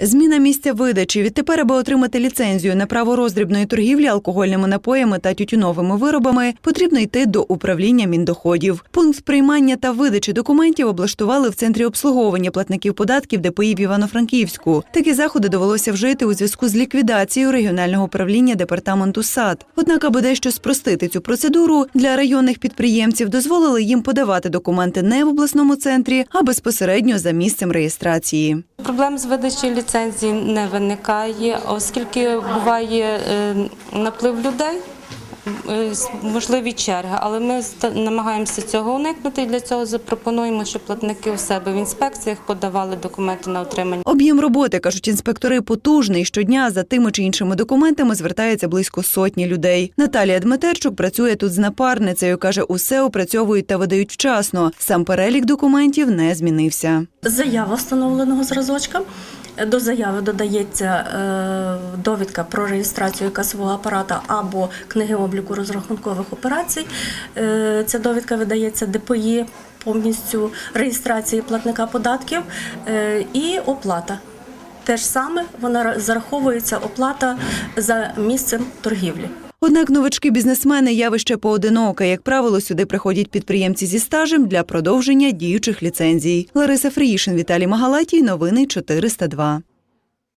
Зміна місця видачі відтепер, аби отримати ліцензію на право роздрібної торгівлі алкогольними напоями та тютюновими виробами, потрібно йти до управління міндоходів. Пункт приймання та видачі документів облаштували в центрі обслуговування платників податків ДПІ в Івано-Франківську. Такі заходи довелося вжити у зв'язку з ліквідацією регіонального управління департаменту САД. Однак, аби дещо спростити цю процедуру, для районних підприємців дозволили їм подавати документи не в обласному центрі, а безпосередньо за місцем реєстрації. Проблем з видачі ліцензії не виникає, оскільки буває е, наплив людей, можливі черги, але ми ста- намагаємося цього уникнути і для цього запропонуємо, щоб платники у себе в інспекціях подавали документи на отримання. Об'єм роботи, кажуть інспектори, потужний. Щодня за тими чи іншими документами звертається близько сотні людей. Наталія Дмитерчук працює тут з напарницею. каже, усе опрацьовують та видають вчасно. Сам перелік документів не змінився. Заява встановленого зразочка. До заяви додається е, довідка про реєстрацію касового апарата або книги обліку розрахункових операцій. Е, ця довідка видається ДПІ повністю реєстрації платника податків е, і оплата. Те ж саме вона зараховується оплата за місцем торгівлі. Однак новички бізнесмени явище поодиноке. Як правило, сюди приходять підприємці зі стажем для продовження діючих ліцензій. Лариса Фріїшин, Віталій Магалатій. Новини 402.